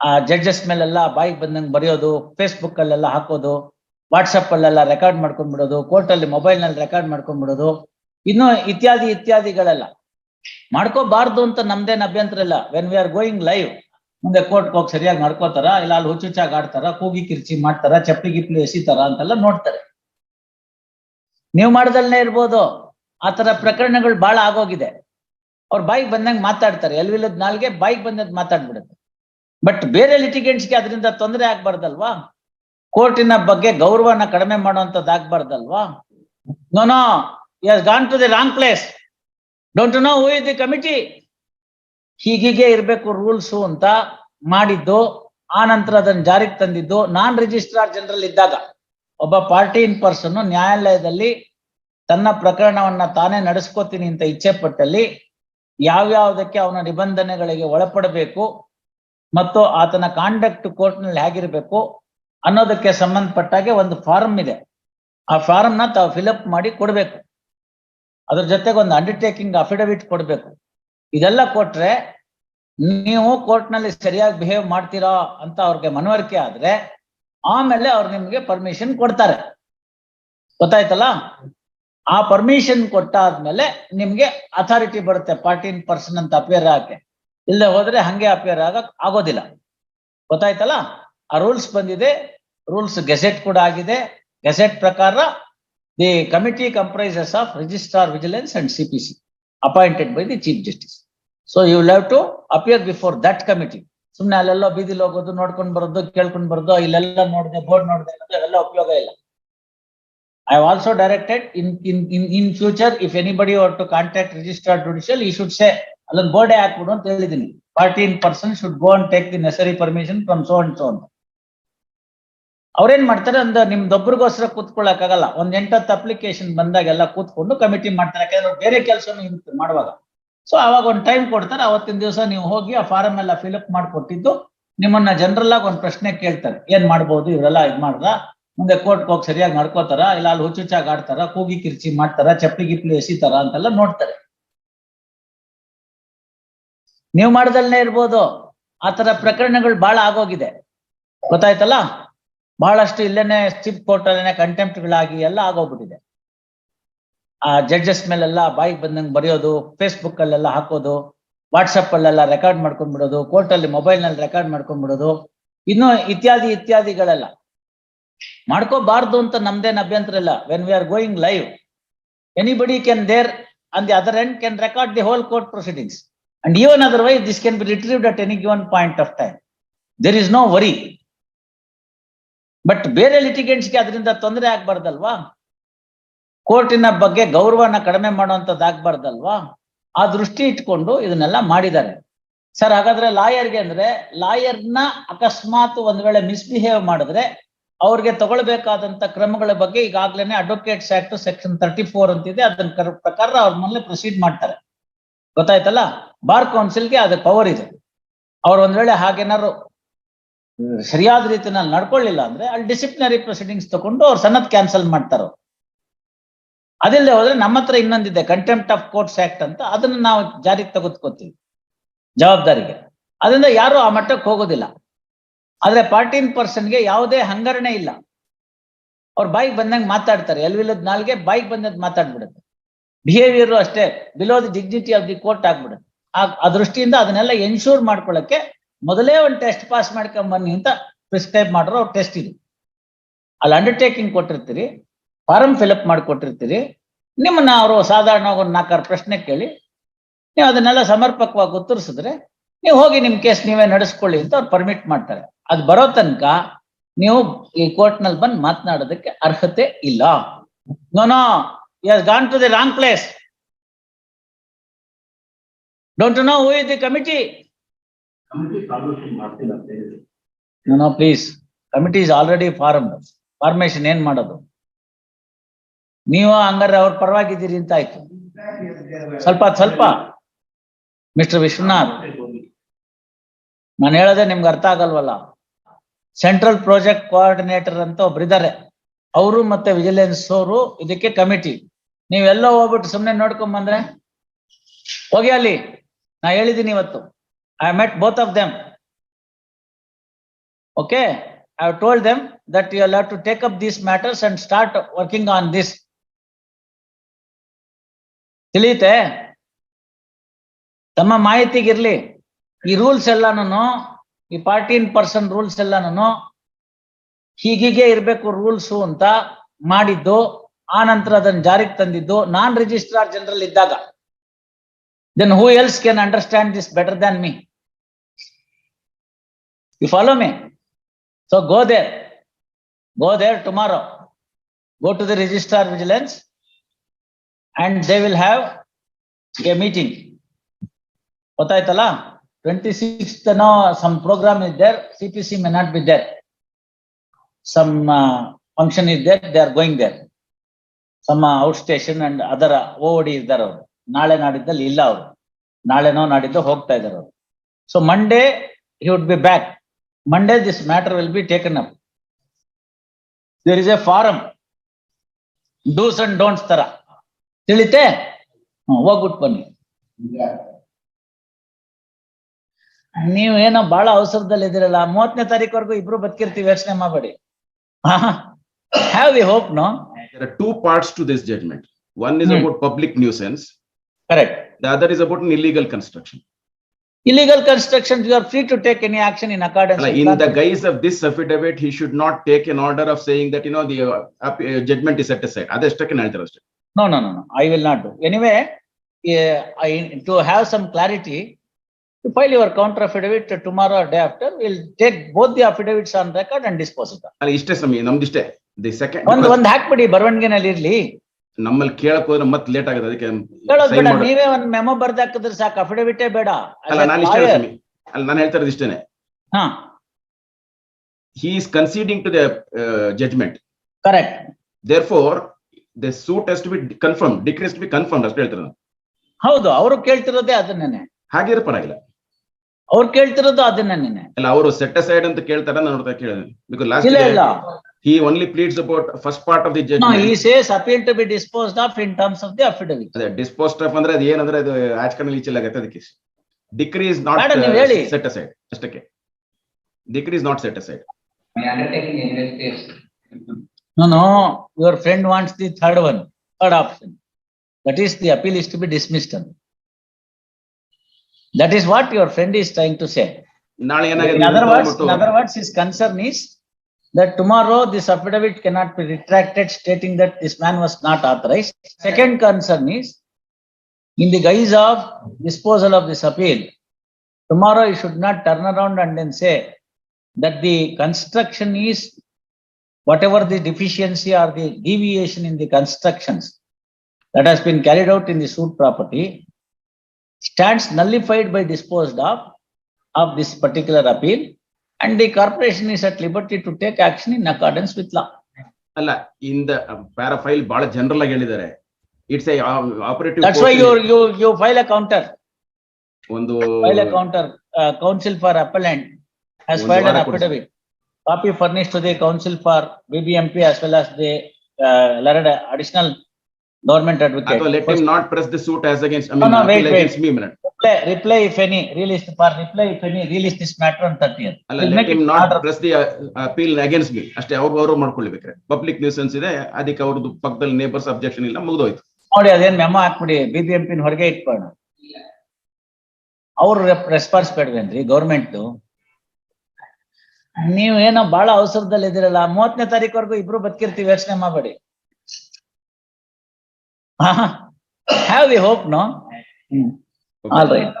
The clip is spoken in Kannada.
ಆ ಜಡ್ಜಸ್ ಮೇಲೆಲ್ಲ ಬಾಯಿಗೆ ಬಂದಂಗೆ ಬರೆಯೋದು ಫೇಸ್ಬುಕ್ ಅಲ್ಲೆಲ್ಲ ಹಾಕೋದು ವಾಟ್ಸಪ್ ಅಲ್ಲೆಲ್ಲ ರೆಕಾರ್ಡ್ ಮಾಡ್ಕೊಂಡ್ಬಿಡೋದು ಕೋರ್ಟ್ ಅಲ್ಲಿ ಮೊಬೈಲ್ನಲ್ಲಿ ರೆಕಾರ್ಡ್ ಮಾಡ್ಕೊಂಡ್ಬಿಡೋದು, ಇನ್ನು ಇತ್ಯಾದಿ ಇತ್ಯಾದಿಗಳೆಲ್ಲ. ಮಾಡ್ಕೋಬಾರ್ದು ಅಂತ ನಮ್ದೇನ್ ಅಭ್ಯಂತರ ಇಲ್ಲ. When we are going live ಮುಂದೆ ಕೋರ್ಟ್ ಹೋಗಿ ಸರಿಯಾಗಿ ನಡ್ಕೋತಾರ ಇಲ್ಲ ಅಲ್ಲಿ ಹುಚ್ಚುಚ್ಚಾಗಿ ಆಡ್ತಾರ, ಕೂಗಿ ಕಿರ್ಚಿ ಮಾಡ್ತಾರ ಚಪ್ಪಿ ಗಿಪ್ಲಿ ಎಸಿತಾರ ಅಂತೆಲ್ಲ ನೋಡ್ತಾರೆ. ನೀವು ಮಾಡ್ದಲ್ನೇ ಇರ್ಬೋದು. ಆತರ ಪ್ರಕರಣಗಳು ಬಹಳ ಆಗೋಗಿದೆ. ಅವ್ರ ಬೈಕ್ ಬಂದಂಗೆ ಮಾತಾಡ್ತಾರೆ. ಎಲ್ವಿಲ್ಲದ ನಾಲ್ಗೆ ಬೈಕ್ ಬಂದದ್ ಮಾತಾಡ್ಬಿಡುತ್ತೆ. ಬಟ್ ಬೇರೆ ಲಿಟಿಗೇಟ್ಸ್ಗೆ ಅದರಿಂದ ತೊಂದರೆ ಆಗ್ಬಾರ್ದಲ್ವಾ? ಕೋರ್ಟಿನ ಬಗ್ಗೆ ಗೌರವನ ಕಡಿಮೆ ಮಾಡುವಂತದ್ದು ಆಗ್ಬಾರ್ದಲ್ವಾ? No no yes gone to the wrong place don't know who is the committee ಹೀಗೀಗೆ ಇರಬೇಕು ರೂಲ್ಸ್ ಅಂತ ಮಾಡಿದ್ದು, ಆ ನಂತರ ಅದನ್ನು ಜಾರಿಗೆ ತಂದಿದ್ದು ನಾನ್ ರಿಜಿಸ್ಟ್ರಾರ್ ಜನರಲ್ ಇದ್ದಾಗ. ಒಬ್ಬ ಪಾರ್ಟಿ ಇನ್ ಪರ್ಸನ್ ನ್ಯಾಯಾಲಯದಲ್ಲಿ ತನ್ನ ಪ್ರಕರಣವನ್ನ ತಾನೇ ನಡೆಸ್ಕೋತೀನಿ ಅಂತ ಇಚ್ಛೆ ಪಟ್ಟಲ್ಲಿ ಯಾವ್ಯಾವುದಕ್ಕೆ ಅವನ ನಿಬಂಧನೆಗಳಿಗೆ ಒಳಪಡಬೇಕು ಮತ್ತು ಆತನ ಕಾಂಡಕ್ಟ್ ಕೋರ್ಟ್ನಲ್ಲಿ ಹೇಗಿರ್ಬೇಕು ಅನ್ನೋದಕ್ಕೆ ಸಂಬಂಧಪಟ್ಟಾಗೆ ಒಂದು ಫಾರ್ಮ್ ಇದೆ. ಆ ಫಾರಂ ನ ತಾವು ಫಿಲಪ್ ಮಾಡಿ ಕೊಡ್ಬೇಕು. ಅದ್ರ ಜೊತೆಗೆ ಒಂದು ಅಂಡರ್ಟೇಕಿಂಗ್ ಅಫಿಡವಿಟ್ ಕೊಡ್ಬೇಕು. ಇದೆಲ್ಲ ಕೊಟ್ರೆ ನೀವು ಕೋರ್ಟ್ನಲ್ಲಿ ಸರಿಯಾಗಿ ಬಿಹೇವ್ ಮಾಡ್ತೀರಾ ಅಂತ ಅವ್ರಿಗೆ ಮನವರಿಕೆ ಆದ್ರೆ ಆಮೇಲೆ ಅವ್ರು ನಿಮ್ಗೆ ಪರ್ಮಿಷನ್ ಕೊಡ್ತಾರೆ. ಗೊತ್ತಾಯ್ತಲ್ಲ? ಆ ಪರ್ಮಿಷನ್ ಕೊಟ್ಟಾದ್ಮೇಲೆ ನಿಮ್ಗೆ ಅಥಾರಿಟಿ ಬರುತ್ತೆ ಪಾರ್ಟಿ ಇನ್ ಪರ್ಸನ್ ಅಂತ ಅಪಿಯರ್ ಆಗಕ್ಕೆ. ಇಲ್ಲದೆ ಹೋದ್ರೆ ಹಂಗೆ ಅಪಿಯರ್ ಆಗ ಆಗೋದಿಲ್ಲ. ಗೊತ್ತಾಯ್ತಲ್ಲ? ಆ ರೂಲ್ಸ್ ಬಂದಿದೆ. ರೂಲ್ಸ್ ಗೆಸೆಟ್ ಕೂಡ ಆಗಿದೆ. ಗೆಸೆಟ್ ಪ್ರಕಾರ the committee comprises of registrar vigilance and CPC appointed by the chief justice so you have to appear before that committee ಸುಮ್ನೆ ಅಲ್ಲೆಲ್ಲ ಬೀದಿಲಿ ಹೋಗೋದು, ನೋಡ್ಕೊಂಡು ಬರೋದು, ಕೇಳ್ಕೊಂಡು ಬರೋದು, ಇಲ್ಲೆಲ್ಲ ನೋಡಿದೆ, ಬೋರ್ಡ್ ನೋಡಿದೆ ಅನ್ನೋದು ಉಪಯೋಗ ಇಲ್ಲ. I also directed in in in in future if anybody are to contact register judicial ಈ ಶುಡ್ say ಅಲ್ಲೊಂದು ಬೋರ್ಡೆ ಹಾಕ್ಬಿಡು ಅಂತ ಹೇಳಿದೀನಿ. Fourteen percent should go and take the necessary permission from so and so ಅಂತ. ಅವ್ರೇನ್ ಮಾಡ್ತಾರೆ ಒಂದು ನಿಮ್ದೊಬ್ರಿಗೋಸ್ಕರ ಕೂತ್ಕೊಳ್ಳಕ್ಕಾಗಲ್ಲ ಒಂದ್ ಎಂಟತ್ತು ಅಪ್ಲಿಕೇಶನ್ ಬಂದಾಗೆಲ್ಲ ಕೂತ್ಕೊಂಡು ಕಮಿಟಿ ಮಾಡ್ತಾರೆ. ಯಾಕಂದ್ರೆ ಬೇರೆ ಕೆಲಸನೂ ಇರುತ್ತೆ ಮಾಡುವಾಗ. ಸೊ ಅವಾಗ ಒಂದು ಟೈಮ್ ಕೊಡ್ತಾರೆ. ಅವತ್ತಿನ ದಿವಸ ನೀವು ಹೋಗಿ ಆ ಫಾರಂ ಎಲ್ಲ ಫಿಲಪ್ ಮಾಡಿಕೊಟ್ಟಿದ್ದು ನಿಮ್ಮನ್ನ ಜನರಲ್ ಆಗಿ ಒಂದು ಪ್ರಶ್ನೆ ಕೇಳ್ತಾರೆ. ಏನ್ ಮಾಡ್ಬೋದು? ಇವರೆಲ್ಲ ಇದ್ ಮಾಡ್ದ? ಮುಂದೆ ಕೋರ್ಟ್ ಹೋಗಿ ಸರಿಯಾಗಿ ನಡ್ಕೋತಾರ? ಇಲ್ಲ ಅಲ್ಲಿ ಹುಚ್ಚುಚ್ಚಾಗಿ ಆಡ್ತಾರ? ಕೂಗಿ ಕಿರ್ಚಿ ಮಾಡ್ತಾರ? ಚಪ್ಪಲಿ ಗಿಪ್ಲಿ ಎಸಿತಾರ? ಅಂತೆಲ್ಲ ನೋಡ್ತಾರೆ. ನೀವು ಮಾಡ್ದಲ್ನೇ ಇರ್ಬೋದು. ಆತರ ಪ್ರಕರಣಗಳು ಬಹಳ ಆಗೋಗಿದೆ. ಗೊತ್ತಾಯ್ತಲ್ಲ? ಬಹಳಷ್ಟು ಇಲ್ಲೇನೆ ಸ್ಟಿಪ್ ಕೋರ್ಟ್ ಅಲ್ಲೇನೆ ಕಂಟೆಂಪ್ಟ್ಗಳಾಗಿ ಎಲ್ಲ ಆಗೋಗ್ಬಿಟ್ಟಿದೆ. ಆ ಜಡ್ಜಸ್ ಮೇಲೆಲ್ಲ ಬಾಯಿಗೆ ಬಂದಂಗೆ ಬರೆಯೋದು ಫೇಸ್ಬುಕ್ ಅಲ್ಲೆಲ್ಲ ಹಾಕೋದು ವಾಟ್ಸಪ್ ಅಲ್ಲೆಲ್ಲ ರೆಕಾರ್ಡ್ ಮಾಡ್ಕೊಂಡ್ಬಿಡೋದು ಕೋರ್ಟ್ ಅಲ್ಲಿ ಮೊಬೈಲ್ನಲ್ಲಿ ರೆಕಾರ್ಡ್ ಮಾಡ್ಕೊಂಡ್ಬಿಡೋದು, ಇನ್ನು ಇತ್ಯಾದಿ ಇತ್ಯಾದಿಗಳೆಲ್ಲ. ಮಾಡ್ಕೋಬಾರ್ದು ಅಂತ ನಮ್ದೇನ್ ಅಭ್ಯಂತರ ಇಲ್ಲ. When we are going live anybody can there and the other end can record the whole court proceedings and even otherwise this can be retrieved at any given point of time there is no worry but ಬೇರೆ ಲಿಟಿಗೇಟ್ಸ್ಗೆ ಅದರಿಂದ ತೊಂದರೆ ಆಗ್ಬಾರ್ದಲ್ವಾ? ಕೋರ್ಟಿನ ಬಗ್ಗೆ ಗೌರವನ ಕಡಿಮೆ ಮಾಡುವಂತದ್ದು ಆಗ್ಬಾರ್ದಲ್ವಾ? ಆ ದೃಷ್ಟಿ ಇಟ್ಕೊಂಡು ಇದನ್ನೆಲ್ಲ ಮಾಡಿದ್ದಾರೆ. ಸರ್, ಹಾಗಾದ್ರೆ ಲಾಯರ್ಗೆ ಅಂದ್ರೆ ಲಾಯರ್ನ ಅಕಸ್ಮಾತ್ ಒಂದ್ ವೇಳೆ ಮಿಸ್ಬಿಹೇವ್ ಮಾಡಿದ್ರೆ ಅವ್ರಿಗೆ ತಗೊಳ್ಬೇಕಾದಂತ ಕ್ರಮಗಳ ಬಗ್ಗೆ ಈಗಾಗ್ಲೇನೆ advocates act section thirty four ಅಂತಿದೆ ಅದನ್ನ ಪ್ರಕಾರ ಅವ್ರ ಮೇಲೆ ಪ್ರೊಸೀಡ್ ಮಾಡ್ತಾರೆ. ಗೊತ್ತಾಯ್ತಲ್ಲ? ಬಾರ್ ಕೌನ್ಸಿಲ್ಗೆ ಅದು ಪವರ್ ಇದೆ. ಅವ್ರು ಒಂದ್ ವೇಳೆ ಹಾಗೇನಾದ್ರು ಸರಿಯಾದ ರೀತಿನಲ್ಲಿ ನಡ್ಕೊಳ್ಳಿಲ್ಲ ಅಂದ್ರೆ ಅಲ್ಲಿ ಡಿಸಿಪ್ಲಿನರಿ ಪ್ರೊಸೀಡಿಂಗ್ಸ್ ತಗೊಂಡು ಅವ್ರು ಸನ್ನದ್ ಕ್ಯಾನ್ಸಲ್ ಮಾಡ್ತಾರ ಅದಿಲ್ಲದೆ ಹೋದ್ರೆ ನಮ್ಮ ಹತ್ರ ಇನ್ನೊಂದಿದೆ ಕಂಟೆಂಪ್ಟ್ ಆಫ್ ಕೋರ್ಟ್ಸ್ ಆಕ್ಟ್ ಅಂತ. ಅದನ್ನ ನಾವು ಜಾರಿಗೆ ತೆಗೆದುಕೊತೀವಿ, ಜವಾಬ್ದಾರಿಗೆ. ಅದರಿಂದ ಯಾರು ಆ ಮಟ್ಟಕ್ಕೆ ಹೋಗೋದಿಲ್ಲ. ಆದ್ರೆ ಪಾರ್ಟೀನ್ ಪರ್ಸನ್ ಪರ್ಸನ್ಗೆ ಯಾವುದೇ ಹಂಗರಣೆ ಇಲ್ಲ. ಅವ್ರು ಬೈಕ್ ಬಂದಂಗೆ ಮಾತಾಡ್ತಾರೆ. ಎಲ್ವಿಲ್ಲದ ನಾಲ್ಗೆ ಬೈಕ್ ಬಂದದ್ ಮಾತಾಡ್ಬಿಡುತ್ತೆ. ಬಿಹೇವಿಯರ್ ಅಷ್ಟೇ below the dignity of the court ಆಗ್ಬಿಡುತ್ತೆ. ಆ ದೃಷ್ಟಿಯಿಂದ ಅದನ್ನೆಲ್ಲ ಎನ್ಶೂರ್ ಮಾಡ್ಕೊಳ್ಳಕ್ಕೆ ಮೊದಲೇ ಒಂದು ಟೆಸ್ಟ್ ಪಾಸ್ ಮಾಡ್ಕೊಂಡ್ ಬನ್ನಿ ಅಂತ ಪ್ರಿಸ್ಕ್ರೈಬ್ ಮಾಡಿರೋ ಟೆಸ್ಟ್ ಇದು. ಅಲ್ಲಿ ಅಂಡರ್ಟೇಕಿಂಗ್ ಕೊಟ್ಟಿರ್ತೀರಿ ಫಾರಂ ಫಿಲಪ್ ಮಾಡಿಕೊಟ್ಟಿರ್ತೀರಿ ನಿಮ್ಮನ್ನ ಅವರು ಸಾಧಾರಣವಾಗಿ ಒಂದು ನಾಲ್ಕಾರು ಪ್ರಶ್ನೆ ಕೇಳಿ, ನೀವು ಅದನ್ನೆಲ್ಲ ಸಮರ್ಪಕವಾಗಿ ಉತ್ತರಿಸಿದ್ರೆ ನೀವು ಹೋಗಿ ನಿಮ್ಮ ಕೇಸ್ ನೀವೇ ನಡೆಸ್ಕೊಳ್ಳಿ ಅಂತ ಅವ್ರು ಪರ್ಮಿಟ್ ಮಾಡ್ತಾರೆ. ಅದು ಬರೋ ತನಕ ನೀವು ಈ ಕೋರ್ಟ್ನಲ್ಲಿ ಬಂದು ಮಾತನಾಡೋದಕ್ಕೆ ಅರ್ಹತೆ ಇಲ್ಲ. No no yes gone to the wrong place committee committee formation ಮಾಡ್ತಿಲ್ಲ ಅಂತ ಹೇಳಿ no please committee is already form formation ಏನ್ ಮಾಡೋದು? ನೀವು ಹಂಗಾರೆ ಅವ್ರ ಪರವಾಗಿದ್ದೀರಿ ಅಂತ ಆಯ್ತು. ಸ್ವಲ್ಪ ಸ್ವಲ್ಪ. ಮಿಸ್ಟರ್ ವಿಶ್ವನಾಥ್ ನಾನು ಹೇಳದೆ ನಿಮ್ಗೆ ಅರ್ಥ ಆಗಲ್ವಲ್ಲ? ಸೆಂಟ್ರಲ್ ಪ್ರಾಜೆಕ್ಟ್ ಕೋಆರ್ಡಿನೇಟರ್ ಅಂತ ಒಬ್ರು ಇದ್ದಾರೆ ಅವರು ಮತ್ತೆ ವಿಜಿಲೆನ್ಸ್ ಅವರು ಇದಕ್ಕೆ ಕಮಿಟಿ ನೀವೆಲ್ಲೋ ಹೋಗ್ಬಿಟ್ಟು ಸುಮ್ಮನೆ ನೋಡ್ಕೊಂಡ್ ಬಂದ್ರೆ ಹೋಗಿ ಅಲ್ಲಿ. ನಾ ಹೇಳಿದ್ದೀನಿ ಇವತ್ತು. I met both of them okay I have told them that you have to take up these matters and start working on this. ತಿಳಿಯುತ್ತೆ? ತಮ್ಮ ಮಾಹಿತಿಗಿರ್ಲಿ. ಈ ರೂಲ್ಸ್ ಎಲ್ಲಾನು ಈ ಫಾರ್ಟೀನ್ ಪರ್ಸೆಂಟ್ ರೂಲ್ಸ್ ಎಲ್ಲಾನು ಹೀಗೀಗೆ ಇರಬೇಕು ರೂಲ್ಸು ಅಂತ ಮಾಡಿದ್ದು, ಆ ನಂತರ ಅದನ್ನು ಜಾರಿಗೆ ತಂದಿದ್ದು, ನಾನ್ ರಿಜಿಸ್ಟ್ರಾರ್ ಜನರಲ್ ಇದ್ದಾಗ. then who else can understand this better than me? You follow me? So go there. Go there tomorrow. Go to the registrar vigilance and they will have a meeting. 26th now some program is there, CPC may not be there. Some uh, function is there, they are going there. Some uh, outstation and other uh, OOD is there. ನಾಳೆ ನಾಡಿದ್ದಲ್ಲಿ ಇಲ್ಲ ಅವರು. ನಾಳೆನೋ ನಾಡಿದ್ದು ಹೋಗ್ತಾ ಇದ್ದಾರೆ ಅವರು. So Monday he would be back Monday this matter will be taken up there is a forum do's and don'ts ತರ. ತಿಳಿತೆ? ಹೋಗ್ಬಿಟ್ಟು ಬನ್ನಿ. ನೀವು ಏನೋ ಬಹಳ ಅವಸರದಲ್ಲಿ ಇದ್ದೀರಲ್ಲ ಮೂವತ್ತನೇ ತಾರೀಕುವರೆಗೂ ಇಬ್ರು ಬದುಕಿರ್ತೀವಿ ಯೋಚನೆ ಮಾಡಬೇಡಿ. Have we hope no two parts to this to one is about public Hmm. about public nuisance, correct the other is about an illegal construction. Illegal construction you are free to take any action in accordance Like, In the guise of this affidavit, he should not take an order of saying that, you know, the uh, app- uh, judgment is set aside. ಅದಷ್ಟಕ್ಕೆ ಹೇಳ್ತಾರೆ ಅಷ್ಟೇ. No, no, no, no, I will not do. Anyway, eh, I, to have some clarity, you file your counter affidavit tomorrow or day after, we'll take both the affidavits on record and dispose it. ಅಲ್ಲ ಇಷ್ಟೇ ಸಮಯ ನಮ್ದಿಷ್ಟೇ. The second, ಒಂದ್ because ಒಂದ್ ಹಾಕ್ಬಿಡಿ ಬರವಣಿಗೆನಲ್ಲಿ ಇರ್ಲಿ. ನಮ್ಮಲ್ಲಿ ಕೇಳಕ್ ಹೋದ್ರೆ ಮತ್ತೆ ಲೇಟ್ ಆಗುತ್ತೆ ಅದಕ್ಕೆ. ನೀವೇ ಒಂದ್ ಮೆಮೊ ಬರ್ದ್ ಹಾಕಿದ್ರೆ ಸಾಕು ಅಫಿಡವಿಟೇ ಬೇಡ. ಅಲ್ಲ ನಾನು ಇಷ್ಟೇ ಅಲ್ಲ ನಾನು ಹೇಳ್ತಾ ಇರೋದು ಇಷ್ಟೇನೆ. ಹಾ, He is conceding to the uh, judgment. correct. Therefore, the suit has to be confirmed, decree has to be confirmed ಅಷ್ಟೇ ಹೇಳ್ತಾರೆ. ಹೌದು, ಅವರು ಕೇಳ್ತಿರೋದೇ ಅದನ್ನೇನೆ. ಹಾಗಿರೋ ಪರವಾಗಿಲ್ಲ. ಅವ್ರು ಕೇಳ್ತಿರೋದು ಅದನ್ನೇನೆ. ಅಲ್ಲ ಅವರು ಸೆಟ್ ಅಸೈಡ್ ಅಂತ ಕೇಳ್ತಾರ ನಾನು ನೋಡ್ತಾ ಕೇಳಿದೆ. Because ಲಾಸ್ಟ್ ಇಲ್ಲ. he only pleads about first part of the No, judgment. he says appeal to be disposed of in terms of the affidavit. ಅದೇ ಡಿಸ್ಪೋಸ್ಟ್ ಆಫ್ ಅಂದ್ರೆ ಅದು ಏನಂದ್ರೆ ಅದು ಆಚ್ಕನಲ್ಲಿ ಈಚೆಲ್ಲ ಆಗತ್ತೆ ಅದಕ್ಕೆ ಡಿಕ್ರಿ ಇಸ್ ನಾಟ್ Madam, ನೀವು ಹೇಳಿ. ಸೆಟ್ ಅಸೈಡ್ ಅಷ್ಟಕ್ಕೆ decree is not set aside My undertaking investigation. No, no, your friend wants the third one, third option. That is, the appeal is to be dismissed. That is what your friend is trying to say. ನಾಳೆ In ಏನಾಗಿದೆ other words, in other words, his concern is that tomorrow this affidavit cannot be retracted stating that this man was not authorized. Second concern is, in the guise of disposal of this appeal, tomorrow you should not turn around and then say that the construction is whatever the deficiency or the deviation in the constructions that has been carried out in the suit property stands nullified by disposed of of this particular appeal and the corporation is at liberty to take action in accordance with law. ಅಲ್ಲ ಇಂದ ಪ್ಯಾರಾಫೈಲ್ ಬಹಳ ಜನರಲ್ ಆಗಿ ಹೇಳಿದ್ದಾರೆ it's a operative That's why you, you, you file a counter, ಒಂದು file a counter, uh, counsel for appellant has ಒಂದು filed an ವಾರ ಕೊಡಿ. affidavit. Copy furnished to the Council for BBMP as well government advocate. ಅಥವಾ let him not press the suit as against I No, mean no, wait, wait. Minute Reply, reply if any, release for reply if any, release this matter on thirtieth. ಅಲ್ಲ let him not press the appeal against me ಅಷ್ಟೇ ಅವ್ರು ಅವರು ಮಾಡ್ಕೊಳ್ಬೇಕ್ರೆ. ಪಬ್ಲಿಕ್ ನ್ಯೂಸೆನ್ಸ್ ಇದೆ ಅದಕ್ಕೆ ಅವ್ರದ್ದು ಪಕ್ಕದಲ್ಲಿ ನೇಬರ್ಸ್ ಅಬ್ಜೆಕ್ಷನ್ ಇಲ್ಲ ಮುಗ್ದೋಯ್ತು. ನೋಡಿ ಅದೇನ್ ಮೆಮೊ ಹಾಕ್ಬಿಡಿ ಬಿಬಿಎಂಪಿ ಹೊರಗೆ ಇಟ್ಕೊಳ್ಳೋಣ. ಅವ್ರ ರೆಸ್ಪಾನ್ಸ್ ಬೇಡವೇನ್ರಿ ಗೌರ್ಮೆಂಟ್ ನೀವು ಏನೋ ಬಹಳ ಅವಸರದಲ್ಲಿ ಇದ್ದೀರಲ್ಲ ಮೂವತ್ತನೇ ತಾರೀಕುವರೆಗೂ ಇಬ್ರು ಬದುಕಿರ್ತೀವಿ ಯೋಚನೆ ಮಾಡಬೇಡಿ. Have we hope no all right